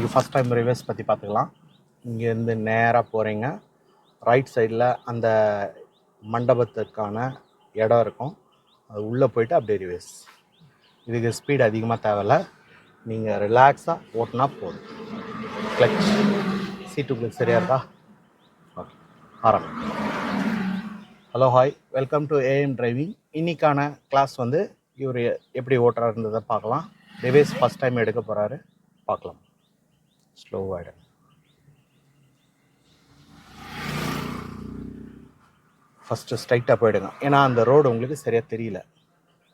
இன்றைக்கி first time reverse பற்றி பார்த்துக்கலாம். இங்கேருந்து நேராக போகிறீங்க ரைட் சைடில் அந்த மண்டபத்துக்கான இடம் இருக்கும். அது உள்ளே போயிட்டு அப்படியே ரிவர்ஸ் இதுக்கு ஸ்பீடு அதிகமாக தேவையில்ல. நீங்கள் ரிலாக்ஸாக ஓட்டினா போதும். கிளச் சீட்டுக்குள்ள சரியாக இருக்கா? ஓகே ஆரம்பி hello hi welcome to AM driving இன்னைக்கான கிளாஸ் வந்து இவர் எப்படி ஓட்டுறாருன்றதை பார்க்கலாம். ரிவேஸ் ஃபஸ்ட் டைம் எடுக்க போகிறாரு பார்க்கலாம். ஸ்லோவாகிடும் ஃபஸ்ட்டு ஸ்ட்ரைட்டாக போயிடுங்க ஏன்னா அந்த ரோடு உங்களுக்கு சரியாக தெரியல.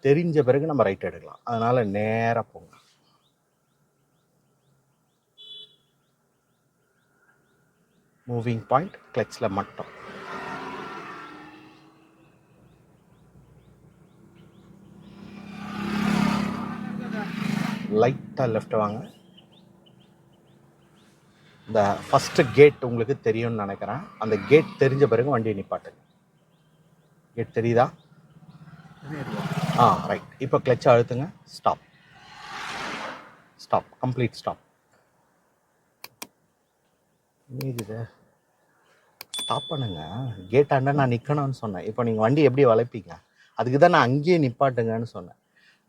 தெரிஞ்ச பிறகு நம்ம ரைட் எடுக்கலாம். அதனால் நேராக போங்க. மூவிங் பாயிண்ட் கிளச்சில் மட்டும். லைட்டாக லெஃப்ட் வாங்க. இந்த ஃபஸ்ட்டு கேட் உங்களுக்கு தெரியும்னு நினைக்கிறேன். அந்த கேட் தெரிஞ்ச பிறகு வண்டியை நிப்பாட்டுங்க கேட் தெரியுதா? ஆ ரைட் இப்போ கிளச்சை அழுத்துங்க. ஸ்டாப் ஸ்டாப் கம்ப்ளீட் ஸ்டாப் இது ஸ்டாப் பண்ணுங்க. கேட் ஆண்ட நான் நிற்கணும்னு சொன்னேன். இப்போ நீங்கள் வண்டி எப்படி வளைப்பீங்க? அதுக்கு தான் நான் அங்கேயே நிப்பாட்டுங்கன்னு சொன்னேன்.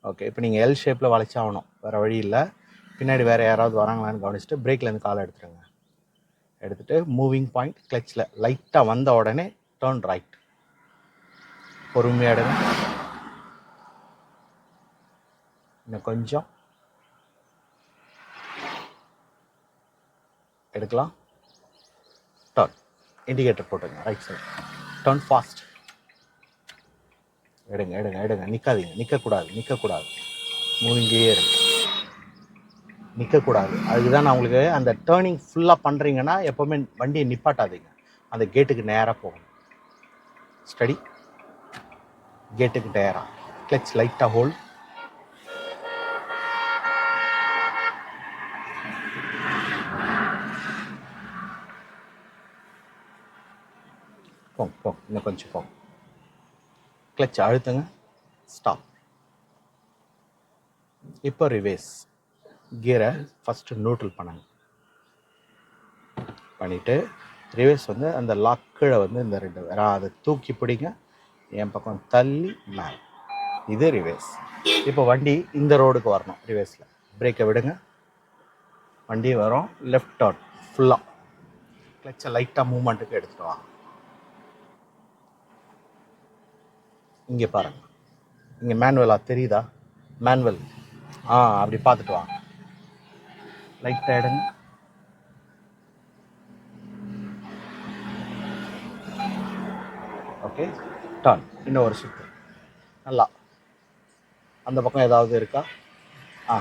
ஓகே இப்போ நீங்கள் எல் ஷேப்பில் வளைச்சாகணும். வேறு வழி இல்லை. பின்னாடி வேறு யாராவது வராங்களான்னு கவனிச்சுட்டு பிரேக்லேருந்து காலை எடுத்துருங்க. எடுத்துகிட்டு மூவிங் பாயிண்ட் கிளச்சில் லைட்டாக வந்த உடனே டேர்ன் ரைட் பொறுமையாக இன்னும் கொஞ்சம். எடுக்கலாம். டர்ன் இண்டிகேட்டர் போட்டுங்க ரைட் சைடு டர்ன் ஃபாஸ்ட் எடுங்க எடுங்க எடுங்க. நிற்காதீங்க நிற்கக்கூடாது நிற்கக்கூடாது மூவிங்கே இருக்குது நிற்கக்கூடாது அதுக்கு தான் நான் உங்களுக்கு அந்த டேர்னிங் ஃபுல்லாக பண்ணுறீங்கன்னா எப்போவுமே வண்டியை நிப்பாட்டாதீங்க. அந்த கேட்டுக்கு நேராக போகணும். ஸ்டடி கேட்டுக்கு நேராக கிளச் லைட்டாக ஹோல்ட் போங்க போங்க. இன்னும் கொஞ்சம் போங்க. கிளச் அழுத்துங்க. ஸ்டாப் இப்போ ரிவேஸ் கியரை ஃபஸ்ட்டு நியூட்ரல் பண்ணுங்க. பண்ணிவிட்டு ரிவேஸ் வந்து அந்த லாக்கில் வந்து இந்த ரெண்டு அதை தூக்கி பிடிங்க என் பக்கம் தள்ளி மேலே. இது ரிவேஸ் இப்போ வண்டி இந்த ரோடுக்கு வரணும் ரிவேஸில் பிரேக்கை விடுங்க. வண்டி வரும் லெஃப்ட் டர்ன் ஃபுல்லாக கிளச்சை லைட்டாக மூமெண்ட்டுக்கு எடுத்துகிட்டு வாங்க. இங்கே பாருங்க. இங்கே மேனுவலாக தெரியுதா? மேனுவல் ஆ அப்படி பார்த்துட்டு வாங்க. லைட்டாக எடுங்க ஓகே டர்ன் இன்னும் ஒரு சுற்று நல்லா. அந்த பக்கம் ஏதாவது இருக்கா? ஆ.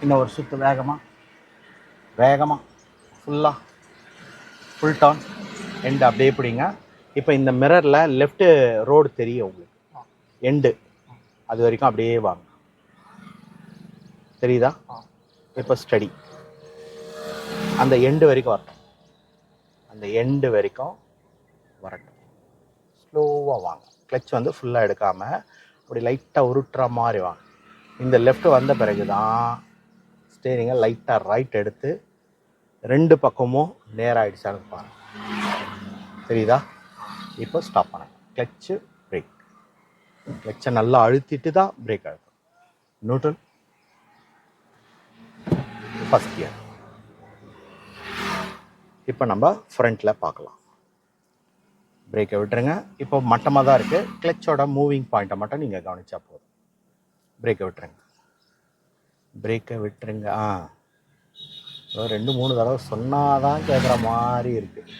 இன்னும் ஒரு சுற்று வேகமாக வேகமாக ஃபுல்லாக ஃபுல் டர்ன் எண்டு அப்படியே பிடிங்க. இப்போ இந்த மிரரில் லெஃப்ட்டு ரோடு தெரியும் உங்களுக்கு. எண்டு அது வரைக்கும் அப்படியே வாங்க. தெரியுதா? இப்போ ஸ்டடி அந்த எண்டு வரைக்கும் வரட்டும். அந்த எண்டு வரைக்கும் வரட்டும். ஸ்லோவாக வாங்க. கிளச் வந்து ஃபுல்லாக எடுக்காமல் அப்படி லைட்டாக உருட்டுற மாதிரி வாங்க. இந்த லெஃப்ட் வந்த பிறகு தான் ஸ்டேரிங்கை லைட்டாக ரைட் எடுத்து ரெண்டு பக்கமும் நேராகிடுச்சான்னு பாருங்க தெரியுதா? இப்போ ஸ்டாப் பண்ணுங்க கிளச்சு பிரேக் கிளச்சை நல்லா அழுத்திட்டு தான் பிரேக் அழுத்தணும். நியூட்ரல் ஃபஸ்ட் கியர் இப்போ நம்ம ஃப்ரண்ட்டில் பார்க்கலாம். பிரேக்கை விட்டுருங்க. இப்போ மட்டமாக தான் இருக்குது கிளச்சோட மூவிங் பாயிண்ட்டை மட்டும் நீங்கள் கவனித்தா போதும். பிரேக்கை விட்டுருங்க. பிரேக்கை விட்டுருங்க. ஆ. ரெண்டு மூணு தடவை சொன்னால் தான் கேட்குற மாதிரி இருக்குது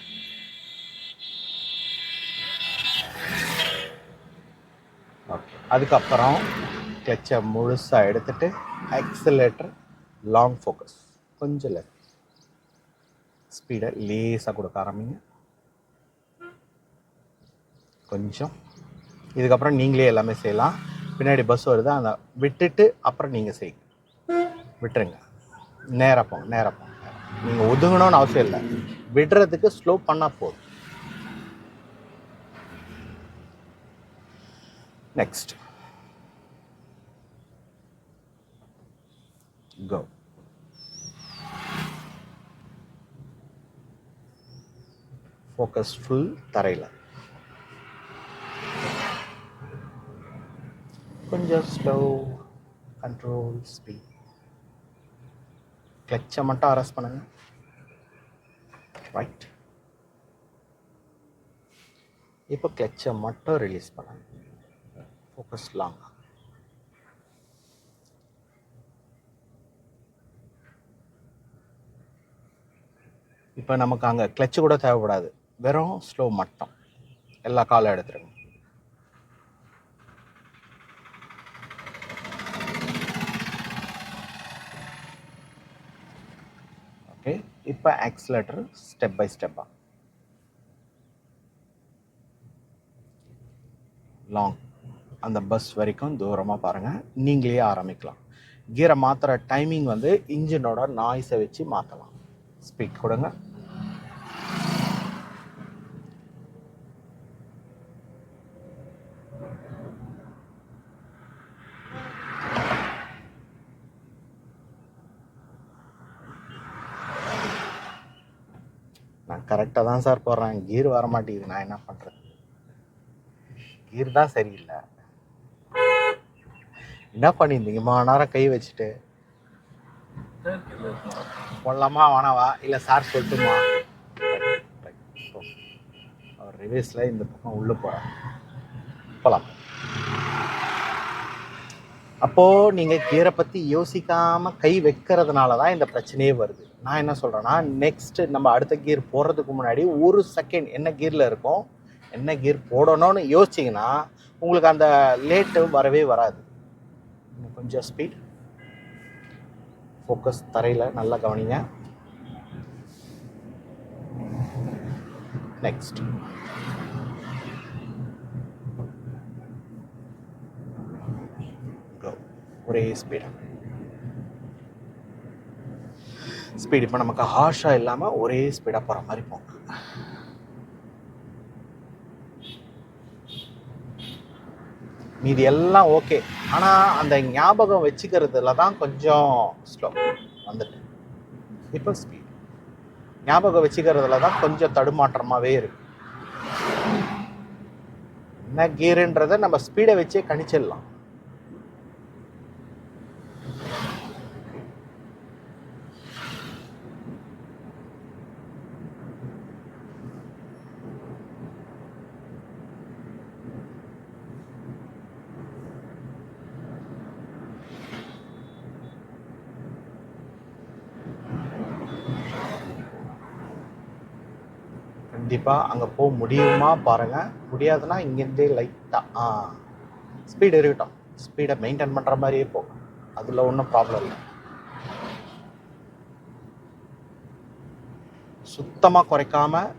ஓகே அதுக்கப்புறம் கிளச்சை முழுசாக எடுத்துகிட்டு ஆக்சிலேட்டர் லாங் ஃபோக்கஸ் கொஞ்சம் லெஃப்ட் ஸ்பீடை லேசாக கொடுக்க ஆரம்பிங்க. கொஞ்சம். இதுக்கப்புறம் நீங்களே எல்லாமே செய்யலாம். பின்னாடி பஸ் வருது அந்த விட்டுட்டு அப்புறம் நீங்கள் செய்யுங்க. விட்டுருங்க. நேராக போங்க நேராக போங்க. நீங்கள் ஒதுங்கணும்னு அவசியம் இல்லை. விடுறதுக்கு ஸ்லோ பண்ணால் போதும். நெக்ஸ்ட் கோ ஃபோக்கஸ் ஃபுல் தரையில். கொஞ்சம் ஸ்லோ கண்ட்ரோல் ஸ்பீட் கிளச்சை மட்டும் அரெஸ்ட் பண்ணுங்க. ரைட் இப்போ கிளச்சை மட்டும் ரிலீஸ் பண்ணுங்க. ஃபோக்கஸ் லாங் இப்போ நமக்கு அங்கே கிளச்சு கூட தேவைப்படாது. வெறும் ஸ்லோ மட்டும். எல்லா காலும் எடுத்துருங்க. ஓகே இப்போ ஆக்சிலேட்டர் ஸ்டெப் பை ஸ்டெப்பாக லாங் அந்த பஸ் வரைக்கும் தூரமாக பாருங்கள் நீங்களே ஆரம்பிக்கலாம். கீரை மாற்றுற டைமிங் வந்து இன்ஜினோட நாய்ஸை வச்சு மாற்றலாம் ஸ்பீட் கொடுங்க. நான் கரெக்டாக தான் சார் போடுறேன். கீர் வர மாட்டேங்குது நான் என்ன பண்ணுறது கீர் தான் சரியில்லை. என்ன பண்ணியிருந்தீங்க? இம்மா நேரம் கை வச்சுட்டு. போடலாமா வேணாவா இல்லை சார் சொல்லட்டுமா? அவர் ரிவேஸில் இந்த பக்கம் உள்ளே போகிறேன் போகலாம் அப்போது நீங்கள் கீரை பற்றி யோசிக்காமல் கை வைக்கிறதுனால தான் இந்த பிரச்சனையே வருது. நான் என்ன சொல்கிறேன்னா நெக்ஸ்ட்டு நம்ம அடுத்த கீர் போடுறதுக்கு முன்னாடி ஒரு செகண்ட் என்ன கீரில் இருக்கும் என்ன கீர் போடணும்னு யோசிச்சிங்கன்னா உங்களுக்கு அந்த லேட்டு வரவே வராது. இன்னும் கொஞ்சம் ஸ்பீட் ஃபோக்கஸ் தரையில் நல்லா கவனிங்க. நெக்ஸ்ட் ஒரே ஸ்பீடாக ஸ்பீட் இப்போ நமக்கு ஹார்ஷாக இல்லாமல் ஒரே ஸ்பீடாக போகிற மாதிரி போங்க மீதி எல்லாம் ஓகே ஆனால் அந்த ஞாபகம் வச்சுக்கிறதுல தான் கொஞ்சம் ஸ்லோ வந்துட்டு. இப்போ ஸ்பீட் ஞாபகம் வச்சுக்கிறதுல தான் கொஞ்சம் தடுமாற்றமாகவே இருக்கு. என்ன கீருன்றதை நம்ம ஸ்பீடை வச்சே கணிச்சிடலாம். கண்டிப்பாக அங்கே போக முடியுமா பாருங்கள் முடியாதுன்னா இங்கேருந்தே லைட்டாக ஆ. ஸ்பீடு இருக்கட்டும். ஸ்பீடை மெயின்டைன் பண்ணுற மாதிரியே போகும் அதில் ஒன்றும் ப்ராப்ளம் இல்லை. சுத்தமாக குறைக்காமல்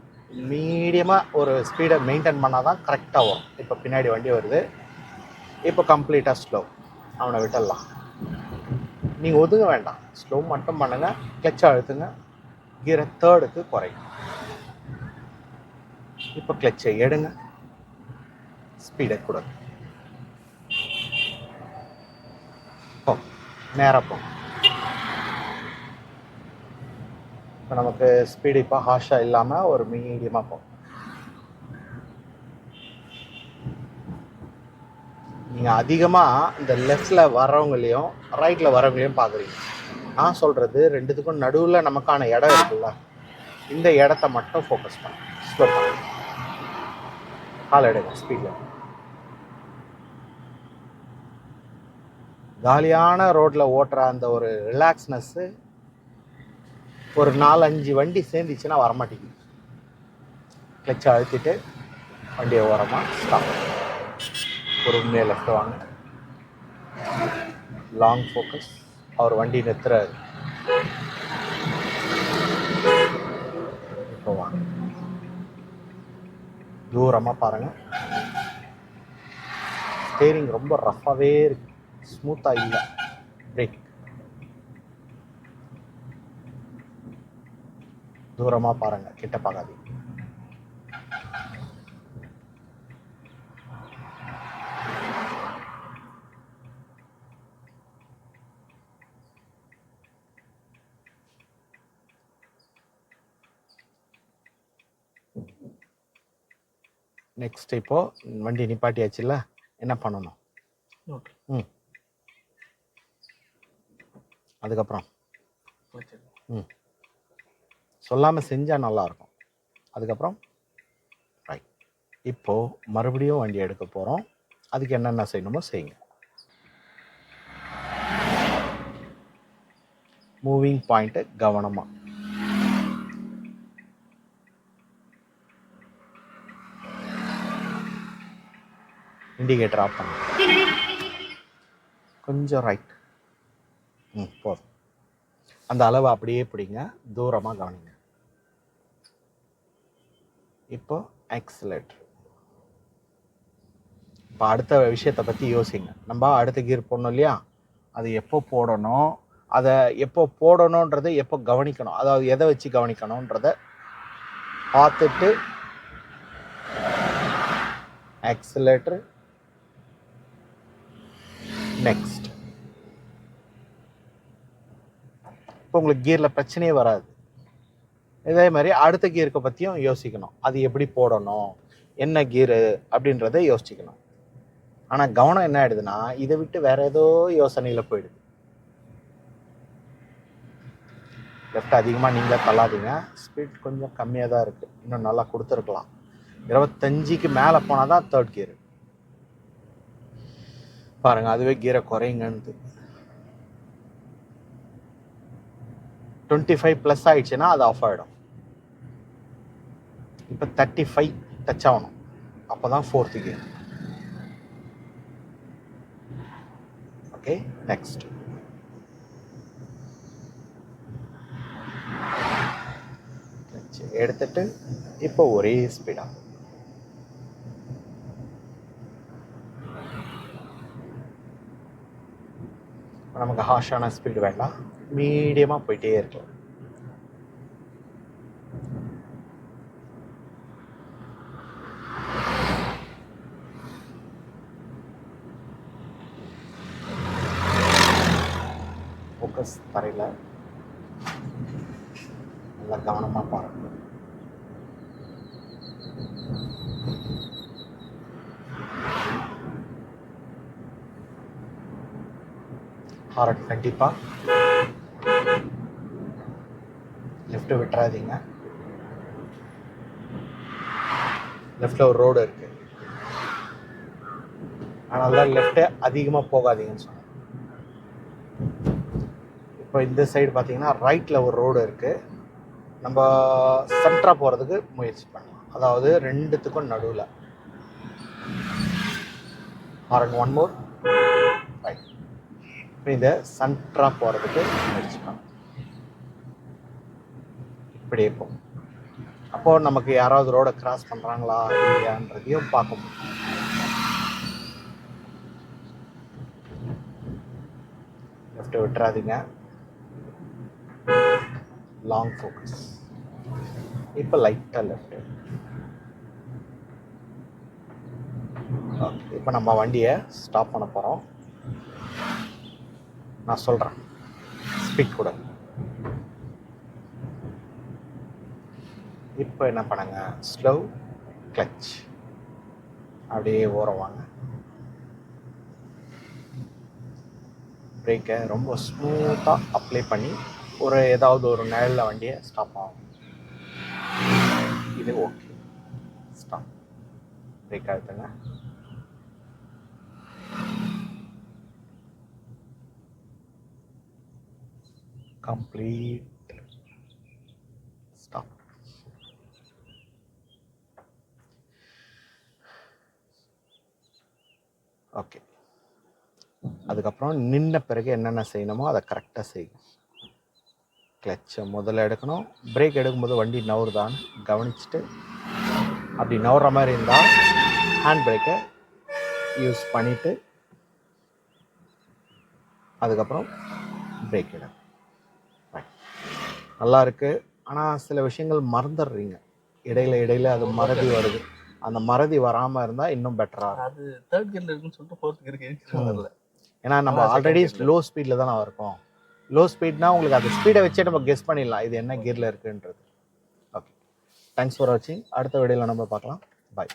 மீடியமாக ஒரு ஸ்பீடை மெயின்டைன் பண்ணால் தான் கரெக்டாக வரும். இப்போ பின்னாடி வண்டி வருது. இப்போ கம்ப்ளீட்டாக ஸ்லோ அவனை விட்டுடலாம். நீங்கள் ஒதுங்க வேண்டாம். ஸ்லோ மட்டும் பண்ணுங்கள் கிளச்சை அழுத்துங்க கீரை தேர்டுக்கு குறையும் இப்போ கிளச்சை எடுங்க. ஸ்பீடை கொடுங்க. போ. நேராக போ. இப்போ நமக்கு ஸ்பீடு இப்போ ஹாஷாக இல்லாமல் ஒரு மீடியமாக போகும் நீங்கள் அதிகமாக இந்த லெஃப்டில் வர்றவங்களையும் ரைட்டில் வரவங்களையும் பார்க்குறீங்க நான் சொல்கிறது ரெண்டுத்துக்கும் நடுவில் நமக்கான இடம் இருக்குல்ல. இந்த இடத்த மட்டும் ஃபோக்கஸ் பண்ணு. ஸ்லோ பண்ண. கால் எடுங்க ஸ்பீடில் காலியான ரோட்டில் ஓட்டுற அந்த ஒரு ரிலாக்ஸ்னஸ்ஸு ஒரு நாலஞ்சு வண்டி சேர்ந்துச்சுன்னா வரமாட்டேங்குது. கிளச்சை அழுத்திட்டு வண்டியை ஓரமாக ஸ்டாப் ஒரு உண்மையை லெஃப்ட் வாங்க. லாங் ஃபோக்கஸ் அவர் வண்டி நிறுத்துறாரு இப்போ வாங்க தூரமாக பாருங்கள் ஸ்டேரிங் ரொம்ப ரஃப்பாகவே இருக்கு. ஸ்மூத்தாக இல்லை. பிரேக் தூரமாக பாருங்கள் கிட்ட பார்க்காதீங்க. நெக்ஸ்ட் இப்போ வண்டி நிப்பாட்டியாச்சுல்ல? என்ன பண்ணணும்? ஓகே. ம். அதுக்கப்புறம். ம். சொல்லாமல் செஞ்சால் நல்லாயிருக்கும் அதுக்கப்புறம் ரைட் இப்போது மறுபடியும் வண்டி எடுக்க போகிறோம் அதுக்கு என்னென்ன செய்யணுமோ செய்யுங்க. மூவிங் பாயிண்ட்டு கவனமாக இண்டிகேட்டர் ஆஃப் பண்ணு. கொஞ்சம் ரைட் ம் போதும். அந்த அளவை அப்படியே பிடிங்க. தூரமாக கவனிங்க. இப்போ ஆக்சிலேட்டர் இப்போ அடுத்த விஷயத்தை பற்றி யோசிங்க. நம்ம அடுத்த கீர் போடணும் இல்லையா? அது எப்போ போடணும்? அதை எப்போ போடணுன்றதை எப்போ கவனிக்கணும்? அதாவது எதை வச்சு கவனிக்கணுன்றத பார்த்துட்டு ஆக்சிலேட்டர் நெக்ஸ்ட் இப்போ உங்களுக்கு கியரில் பிரச்சனையே வராது. இதே மாதிரி அடுத்த கியருக்கு பற்றியும் யோசிக்கணும். அது எப்படி போடணும்? என்ன கீரு அப்படின்றத யோசிச்சுக்கணும். ஆனால் கவனம் என்ன ஆயிடுதுன்னா இதை விட்டு வேற ஏதோ யோசனையில் போயிடுது. லெஃப்ட் அதிகமாக நீங்களே தள்ளாதீங்க. ஸ்பீட் கொஞ்சம் கம்மியாக தான் இருக்குது இன்னும் நல்லா கொடுத்துருக்கலாம். இருபத்தஞ்சிக்கு மேலே போனால் தான் தேர்ட் கியரு பாருங்க அதுவே கீரை குறைங்கன்னு டுவெண்ட்டி ஃபைவ் ப்ளஸ் ஆயிடுச்சுன்னா அது ஆஃப் ஆகிடும் இப்போ தேர்ட்டி ஃபைவ் டச் ஆகணும். அப்போ தான் ஃபோர்த்து கியர் ஓகே நெக்ஸ்ட் எடுத்துட்டு இப்போ ஒரே ஸ்பீடாக நமக்கு ஹார்ஷான ஸ்பீடு வேண்டாம். மீடியமாக போயிட்டே இருக்கலாம் ஃபோக்கஸ் தரையில் நல்லா கவனமாக பாருங்க. ஹாரன் கண்டிப்பாக லெஃப்ட் விட்டுறாதீங்க. லெஃப்டில் ஒரு ரோடு இருக்கு. அதனால தான் லெஃப்ட்டு அதிகமாக போகாதீங்கன்னு சொன்னேன். இப்போ இந்த சைடு பார்த்தீங்கன்னா ரைட்டில் ஒரு ரோடு இருக்குது நம்ம சென்டராக போகிறதுக்கு முயற்சி பண்ணலாம். அதாவது ரெண்டுத்துக்கும் நடுவில். ஹாரன் ஒன் மோர் ரைட் இந்த சென்டராக போகிறதுக்கு முயற்சி இப்படியே போகும் அப்போது நமக்கு யாராவது ரோடை கிராஸ் பண்ணுறாங்களா இல்லையான்றதையும் பார்க்க முடியும். லெஃப்ட்டை விட்டுறாதீங்க. லாங் ஃபோக்கஸ் இப்போ லைட்டாக லெஃப்ட்டு இப்போ நம்ம வண்டியை ஸ்டாப் பண்ண போகிறோம் நான் சொல்கிறேன் ஸ்பீக் கூட. இப்போ என்ன பண்ணுங்க? ஸ்லோ கிளச் அப்படியே ஓரம் வாங்க. பிரேக்கை ரொம்ப ஸ்மூத்தாக அப்ளை பண்ணி ஒரு ஏதாவது ஒரு நிழலில் வண்டியை ஸ்டாப் ஆகும். இது ஓகே ஸ்டாப் பிரேக் அழுத்துங்க கம்ப்ளீட் ஸ்டாப் ஓகே அதுக்கப்புறம் நின்ன பிறகு என்னென்ன செய்யணுமோ அதை கரெக்டாக செய்யும் கிளச்சை முதல்ல எடுக்கணும். பிரேக் எடுக்கும்போது வண்டி நவுறுதான்னு கவனிச்சுட்டு அப்படி நவுற மாதிரி இருந்தால் ஹேண்ட் பிரேக்கை யூஸ் பண்ணிவிட்டு அதுக்கப்புறம் பிரேக் எடு. நல்லா இருக்குது ஆனால் சில விஷயங்கள் மறந்துடுறீங்க. இடையில இடையில அது மறதி வருது. அந்த மறதி வராமல் இருந்தால் இன்னும் பெட்டராக அது தேர்ட் கியர்ல இருக்குன்னு சொல்லிட்டு ஃபோர்த் கியருக்கு ஏன்னா நம்ம ஆல்ரெடி. லோ. ஸ்பீடில் தானே இருக்கோம் லோ ஸ்பீட்னா உங்களுக்கு அந்த ஸ்பீடை வச்சே நம்ம கெஸ் பண்ணிடலாம். இது என்ன கியரில் இருக்குன்றது. ஓகே தேங்க்ஸ் ஃபார் வாட்சிங் அடுத்த வீடியோவில் நம்ம பார்க்கலாம். பாய்